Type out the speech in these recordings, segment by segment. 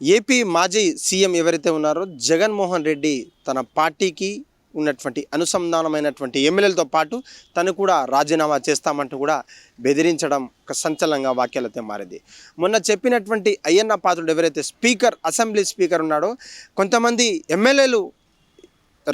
AP మాజీ CM ఎవరైతే ఉన్నారో జగన్మోహన్ రెడ్డి తన పార్టీకి ఉన్నటువంటి అనుసంధానమైనటువంటి ఎమ్మెల్యేలతో పాటు తను కూడా రాజీనామా చేస్తామంటూ కూడా బెదిరించడం ఒక సంచలనంగా వాక్యాలతో మారింది. మొన్న చెప్పినటువంటి అయ్యన్న పాత్రుడు ఎవరైతే స్పీకర్ అసెంబ్లీ స్పీకర్ ఉన్నాడో కొంతమంది ఎమ్మెల్యేలు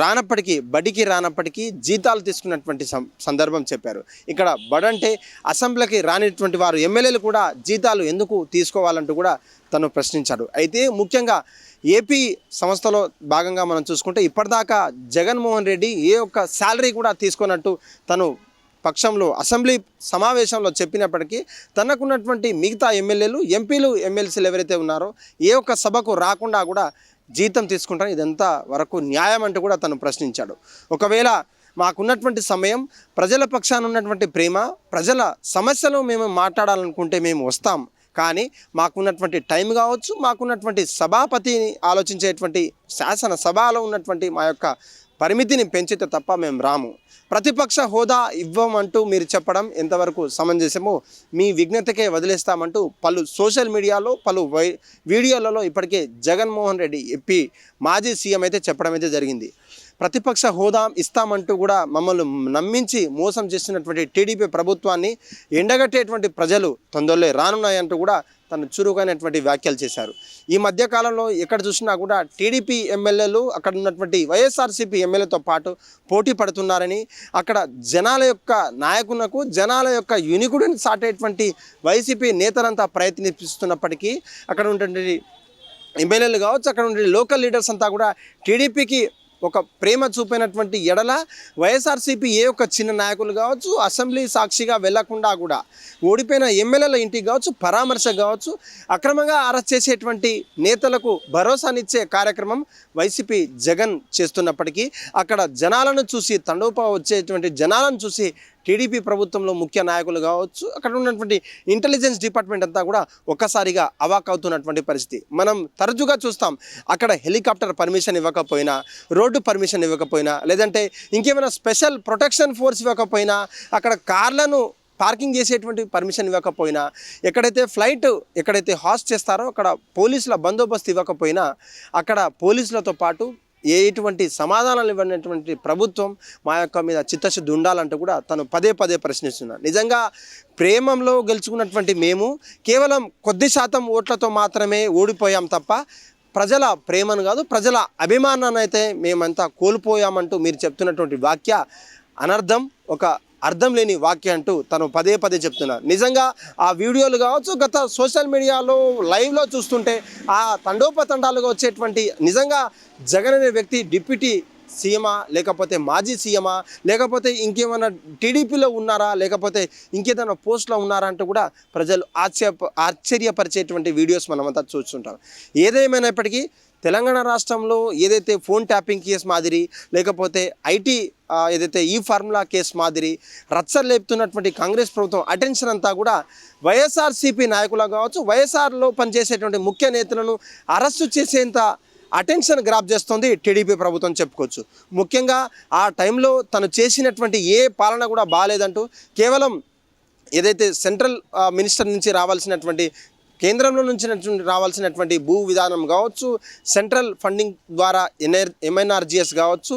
రానప్పటికీ బడికి రానప్పటికీ జీతాలు తీసుకున్నటువంటి సందర్భం చెప్పారు. ఇక్కడ బడంటే అసెంబ్లీకి రానిటువంటి వారు ఎమ్మెల్యేలు కూడా జీతాలు ఎందుకు తీసుకోవాలంటూ కూడా తను ప్రశ్నించాడు అయితే ముఖ్యంగా ఏపీ సంస్థలో భాగంగా మనం చూసుకుంటే ఇప్పటిదాకా జగన్మోహన్ రెడ్డి ఏ ఒక్క శాలరీ కూడా తీసుకున్నట్టు తను పక్షంలో అసెంబ్లీ సమావేశంలో చెప్పినప్పటికీ తనకున్నటువంటి మిగతా ఎమ్మెల్యేలు ఎంపీలు ఎమ్మెల్సీలు ఎవరైతే ఉన్నారో ఏ ఒక్క సభకు రాకుండా కూడా జీతం తీసుకుంటారు. ఇదంతా వరకు న్యాయం అంటూ కూడా తను ప్రశ్నించాడు. ఒకవేళ మాకున్నటువంటి సమయం ప్రజల పక్షాన ఉన్నటువంటి ప్రేమ ప్రజల సమస్యలు మేము మాట్లాడాలనుకుంటే మేము వస్తాం. కానీ మాకున్నటువంటి టైం కావచ్చు మాకున్నటువంటి సభాపతిని ఆలోచించేటువంటి శాసన సభలో ఉన్నటువంటి మా యొక్క పరిమితిని పెంచితే తప్ప మేము రాము. ప్రతిపక్ష హోదా ఇవ్వమంటూ మీరు చెప్పడం ఎంతవరకు సమంజసమో మీ విజ్ఞతకే వదిలేస్తామంటూ పలు సోషల్ మీడియాలో పలు వై వీడియోలలో ఇప్పటికే జగన్మోహన్ రెడ్డి ఎప్పి మాజీ సీఎం అయితే చెప్పడం అయితే జరిగింది. ప్రతిపక్ష హోదా ఇస్తామంటూ కూడా మమ్మల్ని నమ్మించి మోసం చేస్తున్నటువంటి టీడీపీ ప్రభుత్వాన్ని ఎండగట్టేటువంటి ప్రజలు తొందరలో రానున్నాయంటూ కూడా తను చురుకైనటువంటి వ్యాఖ్యలు చేశారు. ఈ మధ్యకాలంలో ఎక్కడ చూసినా కూడా టీడీపీ ఎమ్మెల్యేలు అక్కడ ఉన్నటువంటి వైఎస్ఆర్సీపీ ఎమ్మెల్యేతో పాటు పోటీ పడుతున్నారని అక్కడ జనాల యొక్క నాయకునకు జనాల యొక్క యునికుడిని సాటేటువంటి వైసీపీ నేతలంతా ప్రయత్నిస్తున్నప్పటికీ అక్కడ ఉన్నటువంటి ఎమ్మెల్యేలు కావచ్చు అక్కడ ఉండే లోకల్ లీడర్స్ అంతా కూడా టీడీపీకి ఒక ప్రేమ చూపినటువంటి ఎడల వైఎస్ఆర్సీపీ ఏ ఒక్క చిన్న నాయకులు కావచ్చు అసెంబ్లీ సాక్షిగా వెళ్ళకుండా కూడా ఓడిపోయిన ఎమ్మెల్యేల ఇంటికి కావచ్చు పరామర్శ కావచ్చు అక్రమంగా అరెస్ట్ చేసేటువంటి నేతలకు భరోసానిచ్చే కార్యక్రమం వైసీపీ జగన్ చేస్తున్నప్పటికీ అక్కడ జనాలను చూసి తండోపా వచ్చేటువంటి జనాలను చూసి టీడీపీ ప్రభుత్వంలో ముఖ్య నాయకులు కావచ్చు అక్కడ ఉన్నటువంటి ఇంటెలిజెన్స్ డిపార్ట్మెంట్ అంతా కూడా ఒక్కసారిగా అవాక్ అవుతున్నటువంటి పరిస్థితి. మనం తరచుగా చూస్తాం అక్కడ హెలికాప్టర్ పర్మిషన్ ఇవ్వకపోయినా రోడ్డు పర్మిషన్ ఇవ్వకపోయినా లేదంటే ఇంకేమైనా స్పెషల్ ప్రొటెక్షన్ ఫోర్స్ ఇవ్వకపోయినా అక్కడ కార్లను పార్కింగ్ చేసేటువంటి పర్మిషన్ ఇవ్వకపోయినా ఎక్కడైతే ఫ్లైట్ ఎక్కడైతే హాస్ట్ చేస్తారో అక్కడ పోలీసుల బందోబస్తు ఇవ్వకపోయినా అక్కడ పోలీసులతో పాటు ఎటువంటి సమాధానాలు ఇవ్వనటువంటి ప్రభుత్వం మా యొక్క మీద చిత్తశుద్ధి ఉండాలంటూ కూడా తను పదే పదే ప్రశ్నిస్తున్నాను నిజంగా ప్రేమంలో గెలుచుకున్నటువంటి మేము కేవలం కొద్ది శాతం ఓట్లతో మాత్రమే ఓడిపోయాం తప్ప ప్రజల ప్రేమను కాదు ప్రజల అభిమానాన్ని అయితే మేమంతా కోల్పోయామంటూ మీరు చెప్తున్నటువంటి వాక్య అనర్థం ఒక అర్థం లేని వాక్య అంటూ తను పదే పదే చెప్తున్నారు నిజంగా ఆ వీడియోలు కావచ్చు గత సోషల్ మీడియాలో లైవ్లో చూస్తుంటే ఆ తండోపతండాలుగా వచ్చేటువంటి నిజంగా జగన్ అనే వ్యక్తి డిప్యూటీ సీఎమా లేకపోతే మాజీ సీఎమా లేకపోతే ఇంకేమైనా టీడీపీలో ఉన్నారా లేకపోతే ఇంకేదైనా పోస్ట్లో ఉన్నారా అంటూ కూడా ప్రజలు ఆశ్చర్య ఆశ్చర్యపరిచేటువంటి వీడియోస్ మనమంతా చూస్తుంటాం. ఏదేమైనప్పటికీ తెలంగాణ రాష్ట్రంలో ఏదైతే ఫోన్ ట్యాపింగ్ కేసు మాదిరి లేకపోతే ఐటీ ఏదైతే ఈ ఫార్ములా కేసు మాదిరి రచ్చలు లేపుతున్నటువంటి కాంగ్రెస్ ప్రభుత్వం అటెన్షన్ అంతా కూడా వైఎస్ఆర్సీపీ నాయకులు కావచ్చు వైఎస్ఆర్లో పనిచేసేటువంటి ముఖ్య నేతలను అరెస్టు చేసేంత అటెన్షన్ గ్రాప్ చేస్తుంది టీడీపీ ప్రభుత్వం చెప్పుకోవచ్చు. ముఖ్యంగా ఆ టైంలో తను చేసినటువంటి ఏ పాలన కూడా బాగాలేదంటూ కేవలం ఏదైతే సెంట్రల్ మినిస్టర్ నుంచి రావాల్సినటువంటి కేంద్రంలో నుంచి నటువంటి- రావాల్సినటువంటి భూ విధానం కావచ్చు సెంట్రల్ ఫండింగ్ ద్వారా ఎన్ఆర్ ఎంఎన్ఆర్జిఎస్ కావచ్చు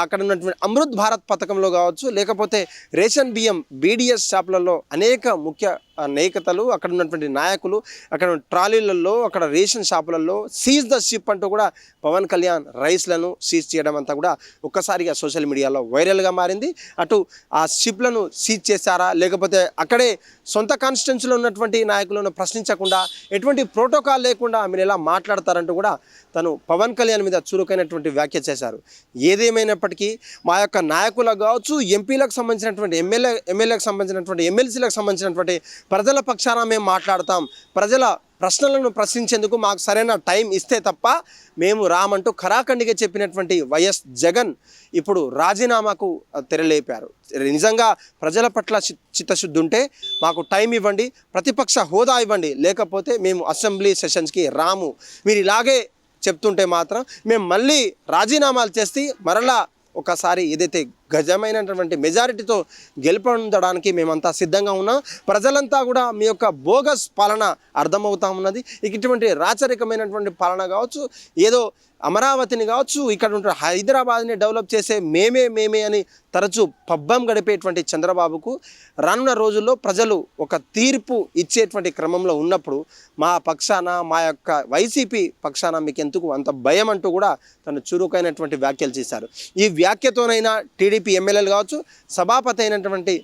అక్కడ ఉన్నటువంటి అమృత్ భారత్ పథకంలో కావచ్చు లేకపోతే రేషన్ బియ్యం బీడిఎస్ షాపులలో అనేక ముఖ్య నేకతలు అక్కడ ఉన్నటువంటి నాయకులు అక్కడ ట్రాలీలలో అక్కడ రేషన్ షాపులలో సీజ్ ద షిప్ అంటూ కూడా పవన్ కళ్యాణ్ రైస్లను సీజ్ చేయడం అంతా కూడా ఒక్కసారిగా సోషల్ మీడియాలో వైరల్గా మారింది. అటు ఆ షిప్లను సీజ్ చేశారా? లేకపోతే అక్కడే సొంత కాన్స్టిట్యున్సీలో ఉన్నటువంటి నాయకులను ప్రశ్నించకుండా ఎటువంటి ప్రోటోకాల్ లేకుండా మీరు ఎలా మాట్లాడతారంటూ కూడా తను పవన్ కళ్యాణ్ మీద చురుకైనటువంటి వ్యాఖ్య చేశారు. ఏదేమైనప్పటికీ మా యొక్క నాయకులకు కావచ్చు ఎంపీలకు సంబంధించినటువంటి ఎమ్మెల్యే ఎమ్మెల్యేలకు సంబంధించినటువంటి ఎమ్మెల్సీలకు సంబంధించినటువంటి ప్రజల పక్షాన మేము మాట్లాడతాం. ప్రజల ప్రశ్నలను ప్రశ్నించేందుకు మాకు సరైన టైం ఇస్తే తప్ప మేము రామంటూ ఖరాఖండిగా చెప్పినటువంటి వైఎస్ జగన్ ఇప్పుడు రాజీనామాకు తెరలేపారు. నిజంగా ప్రజల పట్ల చి- చిత్తశుద్ధి ఉంటే మాకు టైం ఇవ్వండి ప్రతిపక్ష హోదా ఇవ్వండి. లేకపోతే మేము అసెంబ్లీ సెషన్స్కి రాము. మీరు ఇలాగే చెప్తుంటే మాత్రం మేము మళ్ళీ రాజీనామాలు చేసి మరలా ఒకసారి ఏదైతే గజమైనటువంటి మెజారిటీతో గెలుపొందడానికి మేమంతా సిద్ధంగా ఉన్నాం. ప్రజలంతా కూడా మీ యొక్క బోగస్ పాలన అర్థమవుతా ఉన్నది. ఇక ఇటువంటి రాచరికమైనటువంటి పాలన కావచ్చు ఏదో అమరావతిని కావచ్చు ఇక్కడ ఉంటే హైదరాబాద్ని డెవలప్ చేసే మేమే మేమే అని తరచూ పబ్బం గడిపేటువంటి చంద్రబాబుకు రానున్న రోజుల్లో ప్రజలు ఒక తీర్పు ఇచ్చేటువంటి క్రమంలో ఉన్నప్పుడు మా పక్షాన మా యొక్క వైసీపీ పక్షాన మీకు ఎందుకు అంత భయం అంటూ కూడా తను చురుకైనటువంటి వ్యాఖ్యలు చేశారు. ఈ వ్యాఖ్యతోనైనా టీడీపీ ఎమ్మెల్యేలు కావచ్చు సభాపతి అయినటువంటి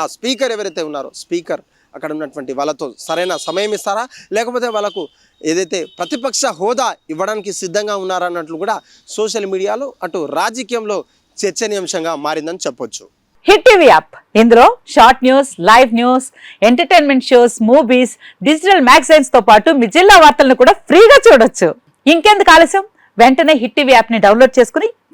ఆ స్పీకర్ ఎవరైతే ఉన్నారో స్పీకర్ అక్కడ ఉన్నటువంటి వాళ్ళతో సరైన సమయం ఇస్తారా? లేకపోతే వాళ్ళకు ఏదైతే ప్రతిపక్ష హోదా ఇవ్వడానికి సిద్ధంగా ఉన్నారన్నట్లు కూడా సోషల్ మీడియాలో అటు రాజకీయంలో చర్చనీయాంశంగా మారిందని చెప్పొచ్చు. Hit TV app. ఇందులో short news live news entertainment shows movies digital మ్యాగజైన్స్తో పాటు మీ జిల్లా వార్తలను కూడా ఫ్రీగా చూడొచ్చు. ఇంకెందుకు ఆలస్యం? వెంటనే హిట్ టీవీ యాప్ని డౌన్లోడ్ చేసుకుని